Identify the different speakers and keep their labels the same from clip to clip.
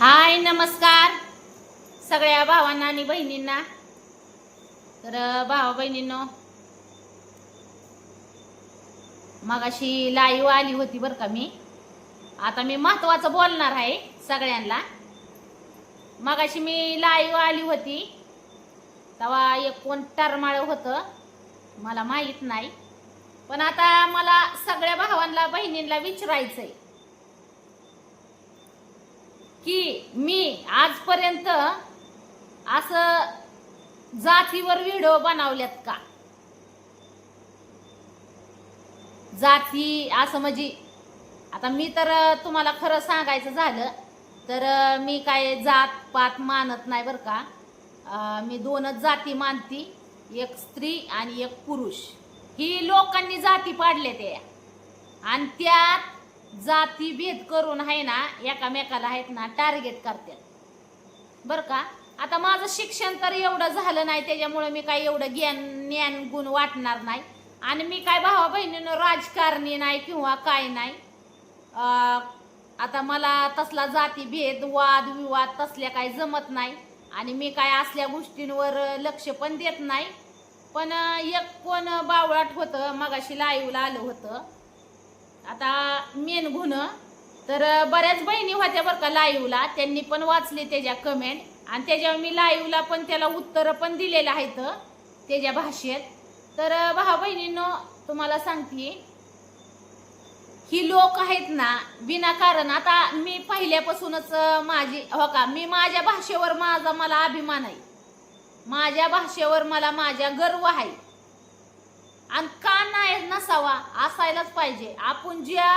Speaker 1: हाय नमस्कार. सगळ्या भावांना आणि बहिणींना. तर भावा बहिणींनो मगाशी लाईव्ह आली होती बरं का मी. आता मी महत्वाचं बोलणार आहे सगळ्यांना. मगाशी मी लाईव्ह आली होती. तेव्हा एक कोण टरमाळ होतं मला माहीत नाही. पण आता मला सगळ्या भावांना बहिणींना विचारायचं आहे की मी आजपर्यंत असं जातीवर व्हिडिओ बनवल्यात का? जाती असं म्हणजे आता मी तर तुम्हाला खरं सांगायचं झालं तर मी काय जात पात मानत नाही बरं का. मी दोनच जाती मानती एक स्त्री आणि एक पुरुष. ही लोकांनी जाती पाडल्या त्या आणि त्यात जाती भेद करून आहे ना एकामेकाला आहेत ना टार्गेट करतात बरं का? आता माझं शिक्षण तर एवढं झालं नाही त्याच्यामुळे मी काय एवढं ज्ञान ज्ञान गुण वाटणार नाही. आणि मी काय भावा बहिणीनं राजकारणी नाही किंवा काय नाही. आता मला तसला जाती भेद वाद विवाद तसल्या काय जमत नाही. आणि मी काय असल्या गोष्टींवर लक्ष पण देत नाही. पण एक कोण बावळाट होतं मगाशी लाईवला आलं होतं. आता मेन गुण तर बऱ्याच बहिणी होत्या बरं का लाईव्हला त्यांनी पण वाचले त्याच्या कमेंट आणि त्याच्यावर मी लाईव्हला पण त्याला उत्तरं पण दिलेलं आहेत त्याच्या भाषेत. तर भावा बहिणींनो तुम्हाला सांगते. ही लोक आहेत ना विनाकारण. आता मी पहिल्यापासूनच माझी हो का मी माझ्या भाषेवर माझा मला अभिमान आहे. माझ्या भाषेवर मला माझ्या गर्व आहे. आणि का नाही नसावा असायलाच पाहिजे. आपण ज्या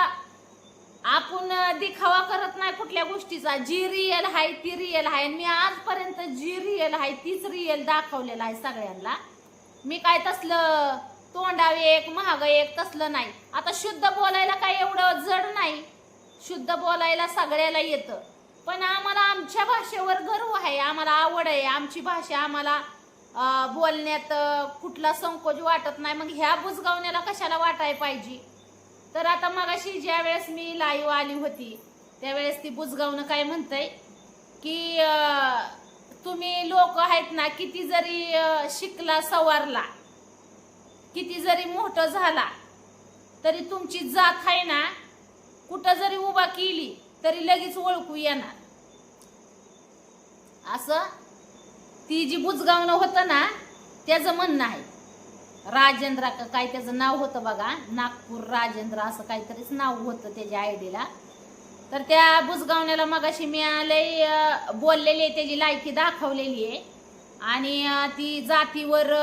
Speaker 1: आपण दिखावा करत नाही कुठल्या गोष्टीचा जी रियल आहे ती रियल आहे. मी आजपर्यंत जी रियल आहे तीच रियल दाखवलेलं आहे सगळ्यांना. मी काय तसलं तोंडावे एक महाग एक तसलं नाही. आता शुद्ध बोलायला काय एवढं जड नाही. शुद्ध बोलायला सगळ्याला येतं. पण आम्हाला आमच्या भाषेवर गर्व आहे आम्हाला आवड आहे. आमची भाषा आम्हाला बोलण्यात कुठला संकोच वाटत नाही. मग ह्या बुजगावण्याला कशाला वाटाय पाहिजे? तर आता मगाशी ज्या वेळेस मी लाईव्ह आली होती त्यावेळेस ती बुजगावणं काय म्हणतंय की तुम्ही लोक आहेत ना किती जरी शिकला सवारला किती जरी मोठं झाला तरी तुमची जात आहे ना कुठं जरी उभा केली तरी लगेच ओळखू येणार. असं? ती जी बुजगावनं होतं ना त्याचं म्हणणं आहे. राजेंद्र काय त्याचं नाव होतं बघा नागपूर राजेंद्र असं काहीतरीच नाव होतं त्याच्या आयडीला तर त्या बुजगावण्याला मगाशी मी लय बोललेली आहे त्याची लायकी दाखवलेली आहे. आणि ती जातीवर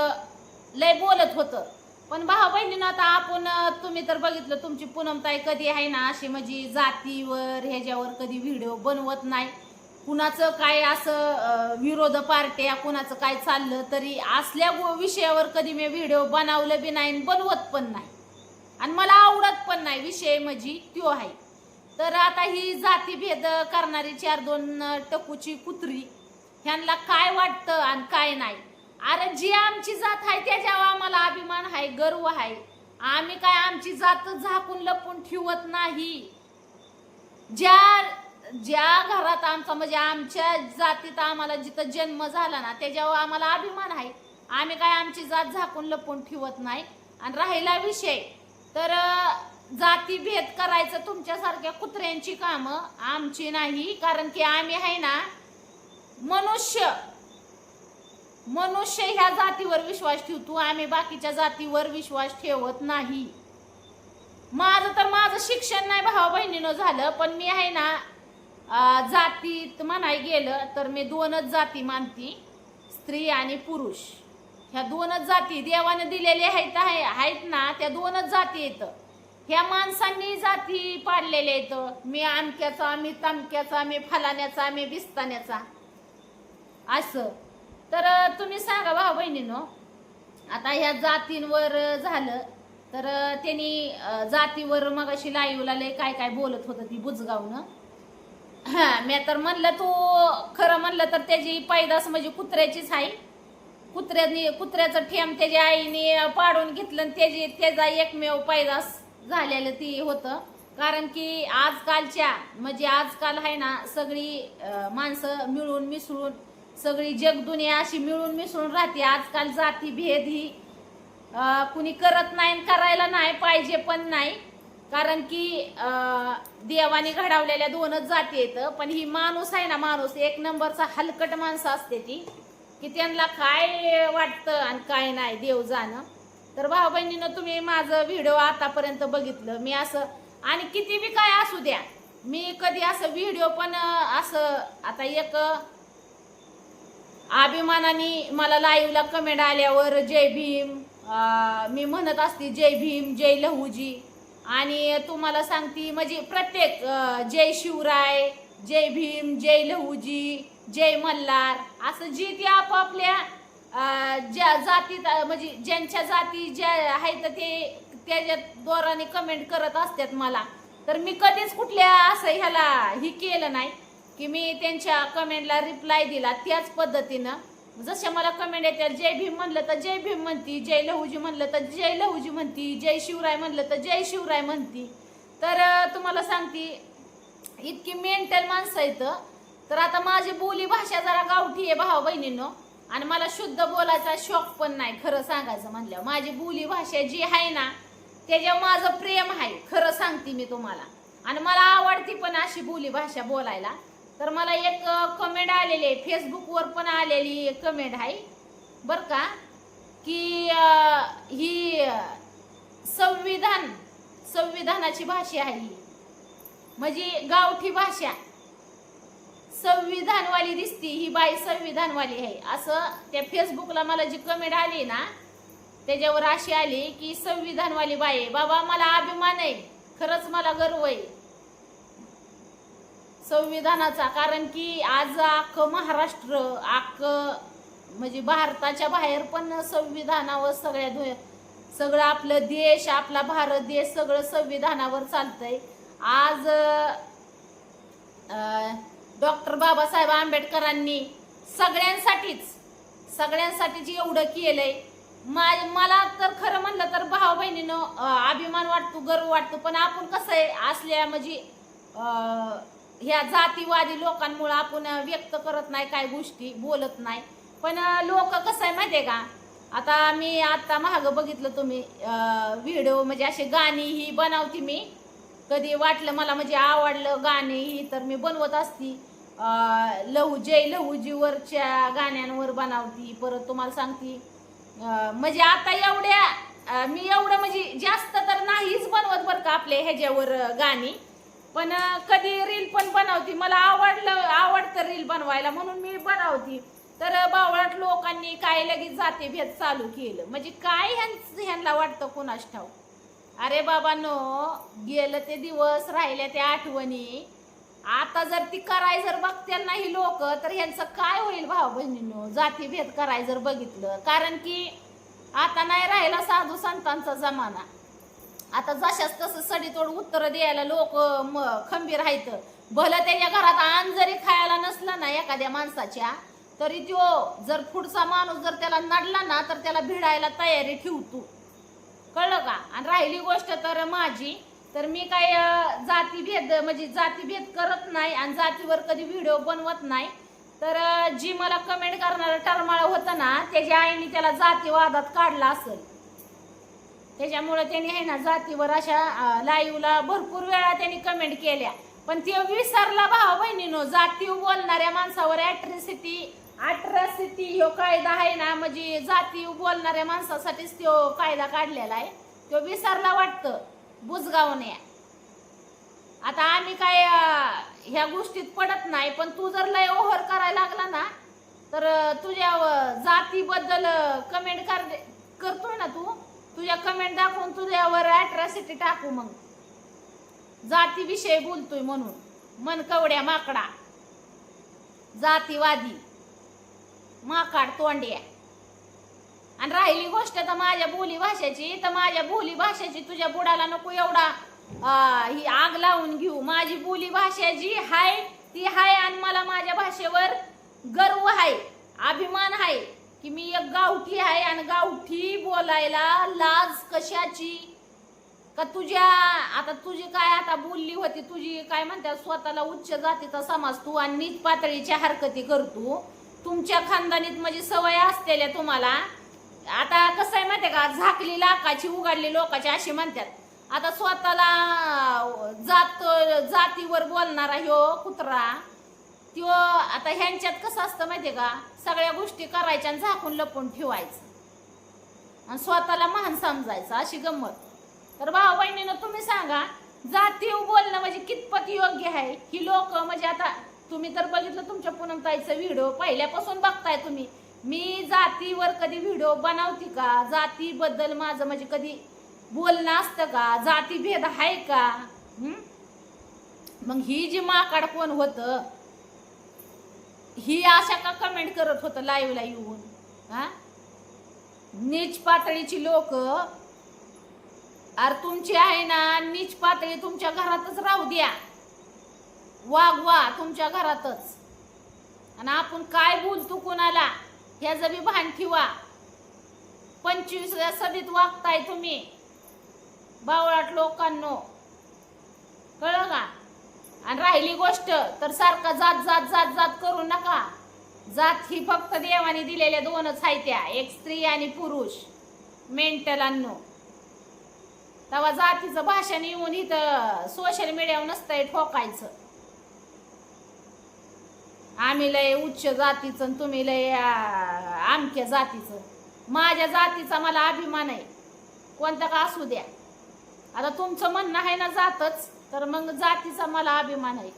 Speaker 1: लय बोलत होतं. पण भाऊ बहिणीनं आता आपण तुम्ही तर बघितलं तुमची पूनमताई कधी आहे ना अशी म्हणजे जातीवर ह्याच्यावर कधी व्हिडिओ बनवत नाही. कुणाचं काय असं विरोध पार्ट्या कुणाचं काय चाललं तरी असल्या गो- विषयावर कधी मी व्हिडिओ बनवलं बी नाही आणि बनवत पण नाही. आणि मला आवडत पण नाही विषय म्हणजे त्यो आहे. तर आता ही जातीभेद करणारी चार दोन टकूची कुत्री ह्यांना काय वाटतं आणि काय नाही? अरे जी आमची जात आहे त्याच्यावर आम्हाला अभिमान आहे गर्व आहे. आम्ही काय आमची जात झाकून लपून ठेवत नाही? ज्या ज्या घरात आमचा म्हणजे आमच्या जातीत आम्हाला जिथं जन्म झाला ना त्याच्यावर आम्हाला अभिमान आहे. आम्ही काय आमची जात झाकून लपून ठेवत नाही. आणि राहिला विषय. तर जातीभेद करायचं तुमच्यासारख्या कुत्र्यांची कामं आमची नाही. कारण की आम्ही आहे ना मनुष्य. मनुष्य ह्या जातीवर विश्वास ठेवतो. आम्ही बाकीच्या जातीवर विश्वास ठेवत नाही. माझं तर माझं शिक्षण नाही भावा बहिणीनं झालं. पण मी आहे ना जातीत म्हणाय गेलं तर मी दोनच जाती मानती. स्त्री आणि पुरुष. ह्या दोनच जाती देवाने दिलेल्या आहेत आहेत ना त्या दोनच जाती येत ह्या माणसांनी जाती पाडलेल्या आहेत. मी आमक्याचा मी तमक्याचा मी फलाण्याचा मी बिस्ताण्याचा. असं. तर तुम्ही सांगा भाऊ बहिणीनो आता ह्या जातींवर झालं तर त्यांनी जातीवर मग अशी लाईवला लय काय काय बोलत होतं ती बुजगावनं. हा मी तर म्हणलं तू खरं म्हणलं तर त्याची पैदास म्हणजे कुत्र्याचीच आहे. कुत्र्यानी कुत्र्याचं ठेम त्याच्या आईने पाडून घेतलं आणि त्याची त्याचा एकमेव पैदास झालेलं ती होतं. कारण की आजकालच्या म्हणजे आजकाल आहे ना सगळी माणसं मिळून मिसळून सगळी जगदुनिया अशी मिळून मिसळून राहते. आजकाल जाती भेद ही कुणी करत नाही आणि करायला नाही पाहिजे पण नाही. कारण की देवाने घडवलेल्या दोनच जाती आहेत पण ही माणूस आहे ना माणूस एक नंबरचा हलकट माणसं असते ती की त्यांना काय वाटतं आणि काय नाही देव जाणं. तर भाऊ बहिणीनं तुम्ही माझं व्हिडिओ आतापर्यंत बघितलं मी असं आणि किती बी काय असू द्या मी कधी असं व्हिडिओ पण असं आता एक अभिमानाने मला लाईव्हला कमेंट आल्यावर जय भीम मी म्हणत असते जय भीम जय लहूजी. आणि तुम्हाला सांगते म्हणजे प्रत्येक जय शिवराय जय भीम जय लहूजी जय मल्हार असं जी ती आपापल्या ज्या जातीत म्हणजे ज्यांच्या जाती ज्या आहेत ते त्याच्या द्वाराने कमेंट करत असतात मला. तर मी कधीच कुठल्या असं ह्याला ही केलं नाही की मी त्यांच्या कमेंटला रिप्लाय दिला त्याच पद्धतीनं. जशा मला कमेंट येतात जय भीम म्हणलं तर जय भीम म्हणती जय लहूजी म्हणलं तर जय लहूजी म्हणती जय शिवराय म्हणलं तर जय शिवराय म्हणती. तर तुम्हाला सांगते इतकी मेंटल माणसं इथं तर आता माझी बोली भाषा जरा गावठी आहे भावा बहिणींनो. आणि मला शुद्ध बोलायचा शौक पण नाही खरं सांगायचं म्हणलं माझी बोली भाषा जी आहे ना त्याच्यावर माझं प्रेम आहे खरं सांगते मी तुम्हाला. आणि मला आवडती पण अशी बोली भाषा बोलायला. तर मला एक कमेंट आलेली आहे. फेसबुकवर पण आलेली कमेंट आहे. बरं का? की ही संविधान संविधानाची भाषा आहे ही. म्हणजे गावठी भाषा. संविधानवाली दिसती ही बाई संविधानवाली आहे. असं त्या फेसबुकला मला जी कमेंट आली ना त्याच्यावर अशी आली की संविधानवाली बाई आहे. बाबा मला अभिमान आहे. खरंच मला गर्व आहे. संविधानाचा कारण की आज अख्खं महाराष्ट्र अख्खं म्हणजे भारताच्या बाहेर पण संविधानावर सगळ्या सगळं आपलं देश आपला भारत देश सगळं संविधानावर चालतंय. आज डॉक्टर बाबासाहेब आंबेडकरांनी सगळ्यांसाठीच सगळ्यांसाठीच एवढं केलंय मा- मला तर खरं म्हणलं तर भाऊ बहिणीनं अभिमान वाटतो गर्व वाटतो पण आपण कसं आहे असल्या म्हणजे ह्या जातीवादी लोकांमुळं आपण व्यक्त करत नाही काय गोष्टी बोलत नाही. पण लोक कसं आहे माहितीये का? आता मी आत्ता महाग बघितलं तुम्ही व्हिडिओ म्हणजे असे गाणी ही बनवते मी. कधी वाटलं मला म्हणजे आवडलं गाणी ही तर मी बनवत असती. लहू जय लहूजीवरच्या गाण्यांवर बनवती. परत तुम्हाला सांगती म्हणजे आता एवढ्या मी एवढं म्हणजे जास्त तर नाहीच बनवत बरं का आपल्या ह्याच्यावर गाणी. पण कधी रील पण बनवती. मला आवडलं आवडतं रील बनवायला म्हणून मी बनवती. तर अं, बावळाट लोकांनी काय लगेच जातीभेद चालू केलं. म्हणजे काय ह्यांना वाटतं कोणाच ठाऊ अरे बाबांनो गेलं ते दिवस राहिल्या त्या आठवणी. आता जर ती कराय जर बघतील नाही लोक तर ह्यांचं काय होईल भाऊ बहिणींनो? जातीभेद कराय जर बघितलं. कारण की आता नाही राहिला साधू संतांचा जमाना. आता जशाच तसं सडीतोड उत्तर द्यायला लोक खंबीर आहेत. भलं त्याच्या घरात अन्न जरी खायला नसलं ना एखाद्या माणसाच्या तरी तो जर पुढचा माणूस जर त्याला नडला ना तर त्याला भिडायला तयारी ठेवतो कळलं का? आणि राहिली गोष्ट तर माझी. तर मी काय जातीभेद म्हणजे जातीभेद करत नाही आणि जातीवर कधी व्हिडिओ बनवत नाही. तर जी मला कमेंट करणारं टरमाळ होतं ना त्याच्या आईने त्याला जातीवादात काढला असेल. त्याच्यामुळे त्यांनी आहे ना जातीवर अशा लाईवला भरपूर वेळा त्यांनी कमेंट केल्या. पण ते विसरला भाव बहिणीनो जातीव बोलणाऱ्या माणसावर ॲट्रिसिटी अट्रॅसिटी ह्यो कायदा आहे ना म्हणजे जातीव बोलणाऱ्या माणसासाठीच तो कायदा काढलेला आहे. तो विसरला वाटतं बुजगावने आता आम्ही काय ह्या गोष्टीत पडत नाही पण तू जर लय ओव्हर करायला लागला ना तर तुझ्या जातीबद्दल कमेंट कर करतोय ना तू? तुझ्या कमेंट दाखवून तुझ्यावर अॅट्रॉसिटी टाकू मग. जातीविषयी बोलतोय म्हणून. मन कवड्या माकडा. जातीवादी. माकाड तोंड्या. आणि राहिली गोष्ट तर माझ्या बोली भाषेची तर माझ्या बोली भाषेची तुझ्या बुडाला नको एवढा ही आग लावून घेऊ. माझी बोली भाषा जी हाय ती हाय आणि मला माझ्या भाषेवर गर्व आहे अभिमान आहे. की मी एक गावठी आहे आणि गावठी बोलायला लाज कशाची? का तुझ्या आता तुझी काय आता बोलली होती तुझी काय म्हणतात स्वतःला उच्च जातीचा समाज तू आणि नीच पातळीच्या हरकती करतो तुमच्या खानदानीत म्हणजे सवय असलेल्या तुम्हाला. आता कसं आहे माहिती का झाकली लाकाची उघडली लोकाची अशी म्हणतात. आता स्वतःला जात जातीवर बोलणारा ह्यो कुत्रा. त्यो आता ह्यांच्यात कसं असतं माहिती का? सगळ्या गोष्टी करायच्या आणि झाकून लपून ठेवायचं. आणि स्वतःला महान समजायचं अशी गंमत. तर भाऊ बहिणीनं तुम्ही सांगा जातीव बोलणं म्हणजे कितपत योग्य आहे? ही लोक म्हणजे आता तुम्ही तर बघितलं तुमच्या पूनमताईचा व्हिडिओ पहिल्यापासून बघताय तुम्ही. मी जातीवर कधी व्हिडिओ बनवते का? जातीबद्दल माझं म्हणजे कधी बोलणं असतं का? जातीभेद आहे का? मग ही जी माकाड कोण होतं ही अशा का कमेंट करत होतं लाईव्हला येऊन? हा? नीच पातळीची लोक अरे तुमची आहे ना नीच पातळी तुमच्या घरातच राहू द्या. वागवा तुमच्या घरातच. आणि आपण काय बोलतो कोणाला? ह्या बी भान ठेवा. पंचवीस सदीत वागताय तुम्ही. बावळाट लोकांनो. कळलं का? आणि राहिली गोष्ट तर सारखं जात जात जात जात करू नका. जात ही फक्त देवाने दिलेल्या दोनच आहेत त्या. एक स्त्री आणि पुरुष. मेंटल अन्नो तेव्हा जातीचं भाषण येऊन इथं सोशल मीडियावर नसतंय ठोकायचं. आम्ही लय उच्च जातीचं आणि तुम्ही लय आमक्या जातीचं. माझ्या जातीचा मला अभिमान आहे. कोणता का असू द्या. आता तुमचं म्हणणं आहे ना जातच. तर मग जातीचा मला अभिमान आहे.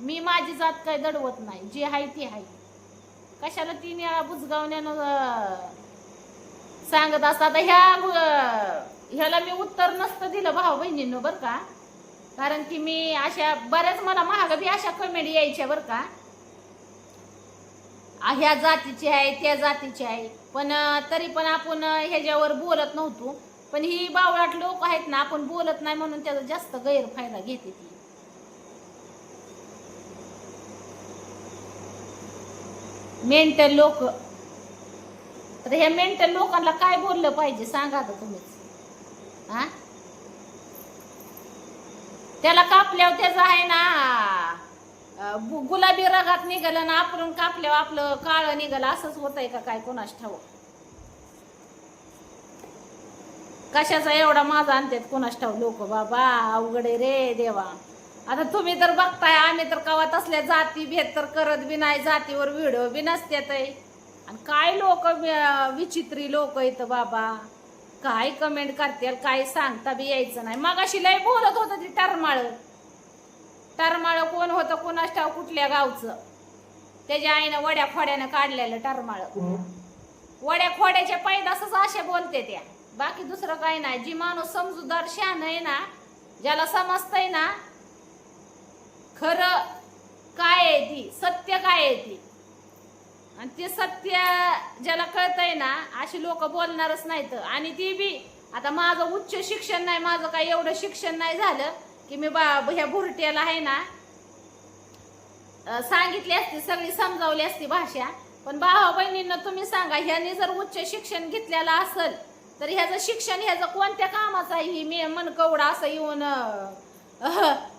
Speaker 1: मी माझी जात काय दडवत नाही जी आहे ती आहे. कशाला तीन वेळा बुजगावण्यानं सांगत असतात? ह्या ह्याला मी उत्तर नसतं दिलं भाऊ बहिणींनो बरं का? कारण की मी अशा बऱ्याच मला महाग बी अशा कमेडी यायच्या बरं का? ह्या जातीची आहे त्या जातीची आहे. पण तरी पण आपण ह्याच्यावर बोलत नव्हतो. पण ही बावळाट लोक आहेत ना आपण बोलत नाही म्हणून त्याचा जास्त गैरफायदा घेते ती. मेंटल लोक. तर ह्या मेंटल लोकांना काय बोललं पाहिजे सांगा तर तुम्हीच हा? त्याला कापल्यावर त्याचं आहे ना गुलाबी रगात निघालं ना आपण कापल्यावर आपलं काळं निघालं असंच होत आहे का काय कोणाच ठाव कशाचा एवढा माझा आणतात कोणाच ठाव लोक बाबा अवघड रे देवा. आता तुम्ही तर बघताय आम्ही तर कवा तसल्या जाती भेद तर करत बी नाही जातीवर व्हिडिओ बी नसत्यात आणि काय लोक विचित्री लोक इथं बाबा. काय कमेंट करतील काय सांगता बी यायचं नाही. मग अशी लय बोलत होतं ती टरमाळ. टरमाळ कोण होतं कोणाच ठाव कुठल्या गावचं? त्याच्या आईनं वड्या खोड्यानं काढलेलं टरमाळ. वड्या खोड्याच्या पैदासच अशा बोलते त्या. बाकी दुसरं काही नाही. जी माणूस समजूदार शान आहे ना ज्याला समजतंय ना खरं काय आहे ती सत्य काय आहे ती? आणि ते सत्य ज्याला कळतंय ना अशी लोक बोलणारच नाहीत. आणि ती बी आता माझं उच्च शिक्षण नाही माझं काही एवढं शिक्षण नाही झालं की मी बा ह्या भुरट्याला आहे ना सांगितली असती सगळी समजावली असती भाषा. पण भावा बहिणींना तुम्ही सांगा ह्याने जर उच्च शिक्षण घेतलेलं असेल तर ह्याचं शिक्षण ह्याचं कोणत्या कामाचं आहे ही मी मनकवडा असं येऊन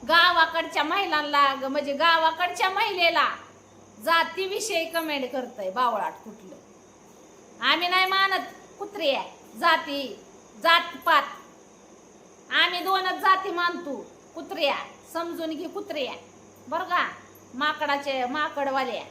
Speaker 1: गावाकडच्या महिलांना म्हणजे गावाकडच्या महिलेला जातीविषयी कमेंट करतय बावळाट कुठलं. आम्ही नाही मानत कुत्रे जाती जातपात. आम्ही दोनच जाती मानतो कुत्र्या समजून घे कुत्र्या बरं का? माकडाचे माकडवाल्या